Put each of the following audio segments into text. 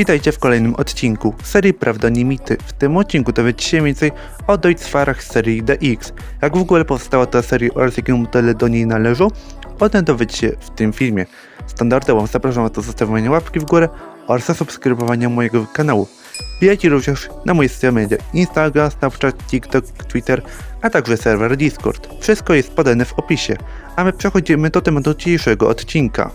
Witajcie w kolejnym odcinku serii Prawda nie mity. W tym odcinku dowiecie się więcej o Deutschfarach serii DX. Jak w ogóle powstała ta seria oraz jakie modele do niej należą, o tym dowiecie się w tym filmie. Standardowo zapraszam do zostawienia łapki w górę oraz zasubskrybowania mojego kanału. Wbijajcie również na moje social media Instagram, Snapchat, TikTok, Twitter, a także serwer Discord. Wszystko jest podane w opisie, a my przechodzimy do tematu dzisiejszego odcinka.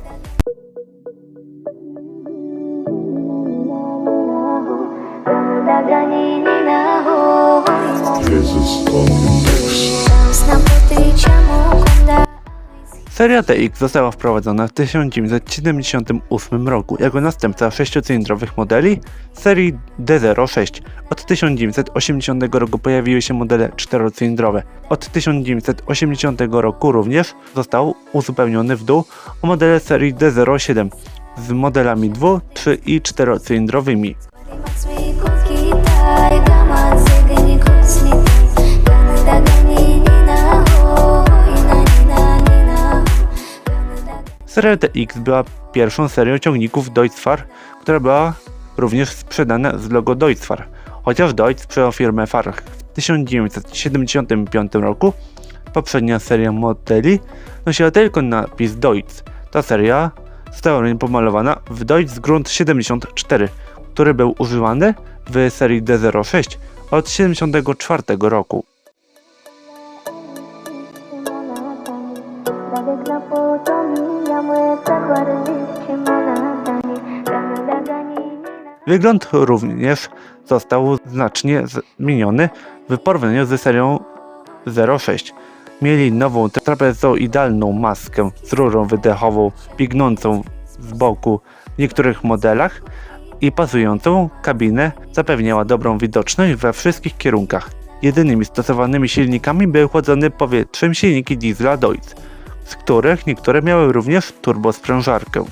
Seria TX została wprowadzona w 1978 roku jako następca sześciocylindrowych modeli serii D06. Od 1980 roku pojawiły się modele czterocylindrowe. Od 1980 roku również został uzupełniony w dół o modele serii D07 z modelami dwu, trzy i czterocylindrowymi. Seria TX była pierwszą serią ciągników Deutzfahr, która była również sprzedana z logo Deutzfahr. Chociaż Deutz sprzedał firmę Farch w 1975 roku, poprzednia seria modeli nosiła tylko napis Deutz. Ta seria została pomalowana w Deutz Grunt 74, który był używany w serii D06 od 1974 roku. Wygląd również został znacznie zmieniony w porównaniu z serią 06. Mieli nową trapezoidalną maskę z rurą wydechową pignącą z boku w niektórych modelach i pasującą kabinę zapewniała dobrą widoczność we wszystkich kierunkach. Jedynymi stosowanymi silnikami były chłodzone powietrzem silniki diesla Deutz, z których niektóre miały również turbosprężarkę.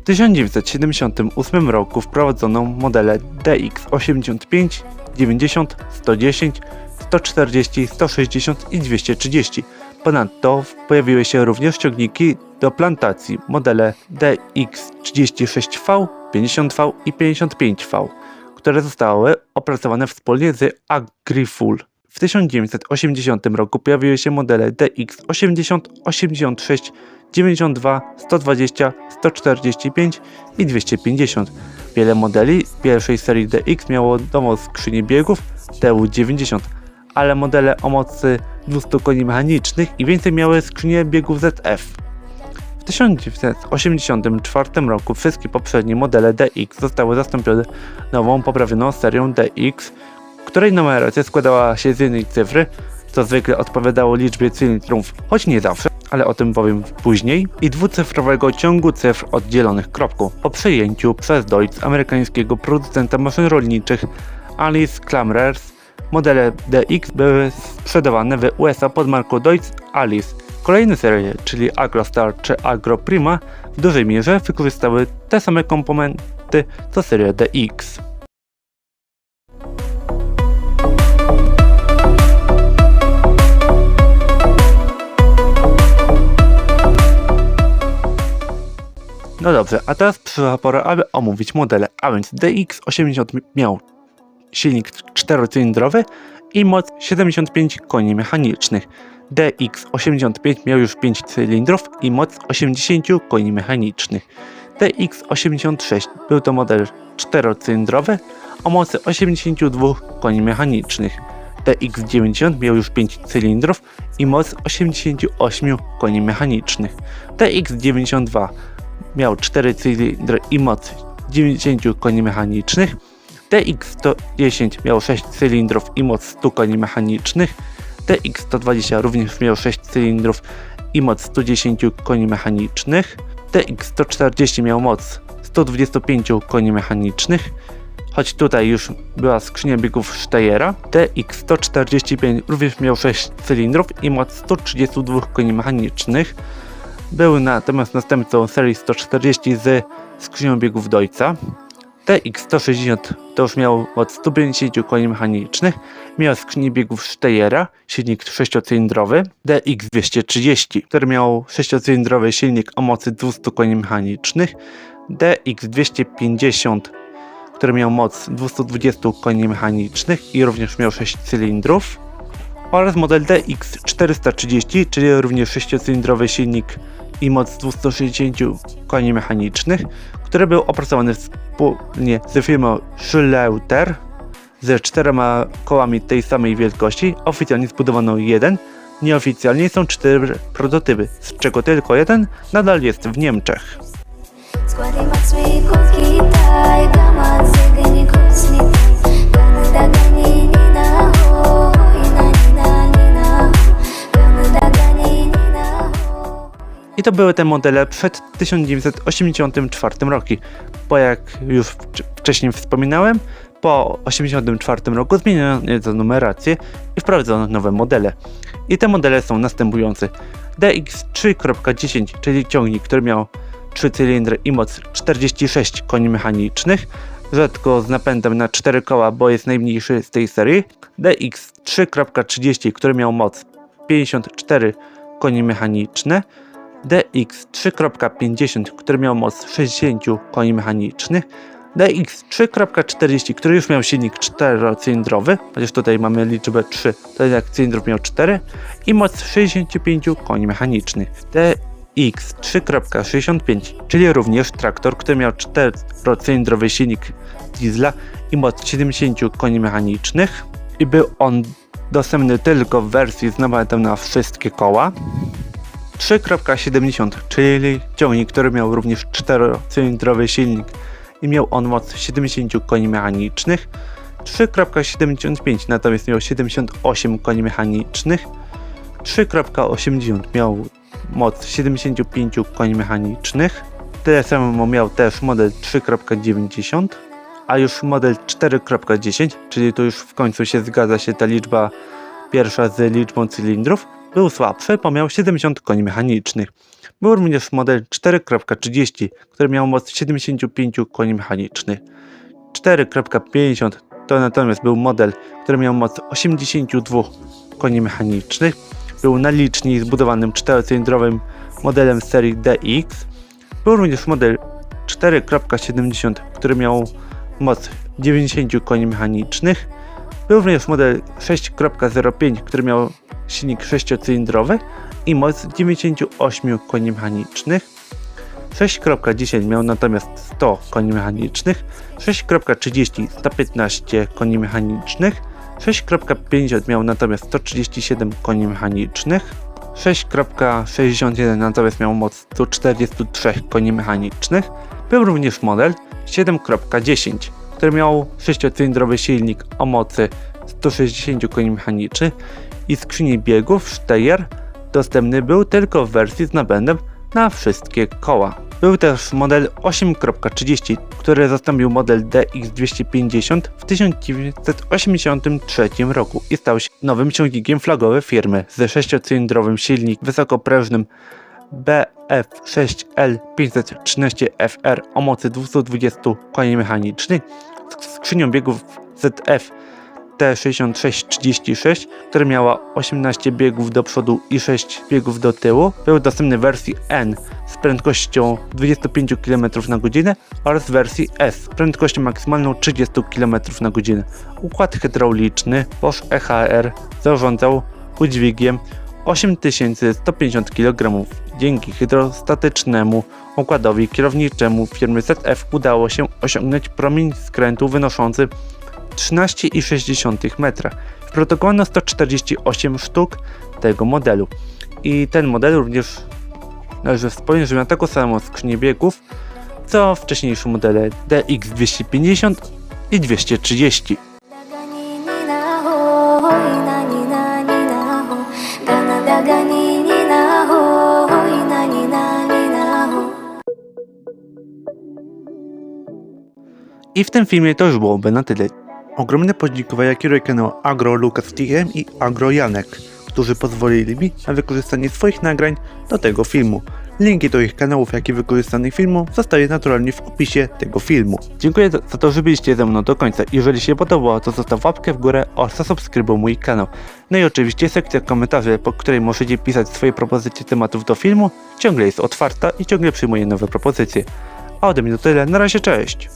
W 1978 roku wprowadzono modele DX85, 90, 110, 140, 160 i 230. Ponadto pojawiły się również ciągniki do plantacji, modele DX36V, 50V i 55V, które zostały opracowane wspólnie z Agrifull. W 1980 roku pojawiły się modele DX80, 86, 92, 120, 145 i 250. Wiele modeli pierwszej serii DX miało domą skrzyni biegów DU90, ale modele o mocy 200 koni mechanicznych i więcej miały skrzynię biegów ZF. W 1984 roku wszystkie poprzednie modele DX zostały zastąpione nową poprawioną serią DX, której numeracja składała się z jednej cyfry, co zwykle odpowiadało liczbie cylindrów, choć nie zawsze, ale o tym powiem później, i dwucyfrowego ciągu cyfr oddzielonych kropką po przejęciu przez Deutz amerykańskiego producenta maszyn rolniczych Alice Klamrers. Modele DX były sprzedawane w USA pod marką Deutz Alice. Kolejne serie, czyli AgroStar czy AgroPrima, w dużej mierze wykorzystały te same komponenty co seria DX. No dobrze, a teraz przyszła pora, aby omówić modele, a więc DX80 miał silnik czterocylindrowy i moc 75 koni mechanicznych. DX85 miał już 5 cylindrów i moc 80 koni mechanicznych. DX86 był to model czterocylindrowy o mocy 82 koni mechanicznych. DX90 miał już 5 cylindrów i moc 88 koni mechanicznych. DX92 miał 4 cylindry i moc 90 koni mechanicznych. DX110 miał 6 cylindrów i moc 100 koni mechanicznych. DX120 również miał 6 cylindrów i moc 110 koni mechanicznych. DX140 miał moc 125 koni mechanicznych, choć tutaj już była skrzynia biegów Steyera. DX145 również miał 6 cylindrów i moc 132 koni mechanicznych. Był natomiast następcą serii 140 z skrzynią biegów Deutza. TX160 to już miał moc 150 koni mechanicznych, miał skrzynię biegów Steyera, silnik 6-cylindrowy, DX230, który miał 6-cylindrowy silnik o mocy 200 koni mechanicznych, DX250, który miał moc 220 koni mechanicznych i również miał 6 cylindrów, oraz model DX430, czyli również 6-cylindrowy silnik i moc 260 koni mechanicznych, który był opracowany wspólnie z firmą Schleuter ze czterema kołami tej samej wielkości. Oficjalnie zbudowano jeden, nieoficjalnie są cztery prototypy, z czego tylko jeden nadal jest w Niemczech. Taj Dramat zegni kucni I to były te modele przed 1984 rokiem, bo jak już wcz- wcześniej wspominałem, po 1984 roku zmieniono numerację i wprowadzono nowe modele. I te modele są następujące. DX3.10, czyli ciągnik, który miał 3 cylindry i moc 46 koni mechanicznych, rzadko z napędem na 4 koła, bo jest najmniejszy z tej serii. DX3.30, który miał moc 54 koni mechaniczne. DX3.50, który miał moc 60 koni mechanicznych, DX3.40, który już miał silnik 4-cylindrowy, chociaż tutaj mamy liczbę 3, to jednak cylindrów miał 4 i moc 65 koni mechanicznych. DX3.65, czyli również traktor, który miał 4-cylindrowy silnik diesla i moc 70 koni mechanicznych i był on dostępny tylko w wersji z napędem na wszystkie koła. 3.70, czyli ciągnik, który miał również 4-cylindrowy silnik i miał on moc 70 koni mechanicznych. 3.75 natomiast miał 78 koni mechanicznych. 3.80 miał moc 75 koni mechanicznych. Tyle samo miał też model 3.90, a już model 4.10, czyli tu już w końcu się zgadza się ta liczba pierwsza z liczbą cylindrów, był słabszy, bo miał 70 koni mechanicznych. Był również model 4.30, który miał moc 75 koni mechanicznych. 4.50 to natomiast był model, który miał moc 82 koni mechanicznych. Był najliczniej zbudowanym 4-cylindrowym modelem serii DX. Był również model 4.70, który miał moc 90 koni mechanicznych. Był również model 6.05, który miał silnik 6-cylindrowy i moc 98 koni mechanicznych. 6.10 miał natomiast 100 koni mechanicznych, 6.30 115 koni mechanicznych, 6.50 miał natomiast 137 koni mechanicznych, 6.61 natomiast miał moc 143 koni mechanicznych. Był również model 7.10, który miał 6-cylindrowy silnik o mocy 160 koni mechanicznych i skrzyni biegów Steyr dostępny był tylko w wersji z napędem na wszystkie koła. Był też model 8.30, który zastąpił model DX250 w 1983 roku i stał się nowym ciągnikiem flagowy firmy ze 6-cylindrowym silnikiem wysokoprężnym BF6L513FR o mocy 220 koni mechanicznych z skrzynią biegów ZF T6636, która miała 18 biegów do przodu i 6 biegów do tyłu. Był dostępny w wersji N z prędkością 25 km na godzinę oraz wersji S z prędkością maksymalną 30 km na godzinę. Układ hydrauliczny Bosch EHR zarządzał udźwigiem 8150 kg. Dzięki hydrostatycznemu układowi kierowniczemu firmy ZF udało się osiągnąć promień skrętu wynoszący 13,6 metra. Wyprodukowano 148 sztuk tego modelu. I ten model również należy wspomnieć, że miał taką samą skrzynię biegów, co wcześniejsze modele DX250 i 230. Dagani nina ho Ina nina nina ho Gana dagani nina ho Ina nina nina ho I w tym filmie to już byłoby na tyle. Ogromne podziękowania kieruję kanał Agro Lukas TM i Agro Janek, którzy pozwolili mi na wykorzystanie swoich nagrań do tego filmu. Linki do ich kanałów, jak i wykorzystanych filmów zostaje naturalnie w opisie tego filmu. Dziękuję za to, że byliście ze mną do końca. Jeżeli się podobało, to zostaw łapkę w górę oraz zasubskrybuj mój kanał. No i oczywiście sekcja komentarzy, po której możecie pisać swoje propozycje tematów do filmu, ciągle jest otwarta i ciągle przyjmuję nowe propozycje. A ode mnie to tyle, na razie cześć!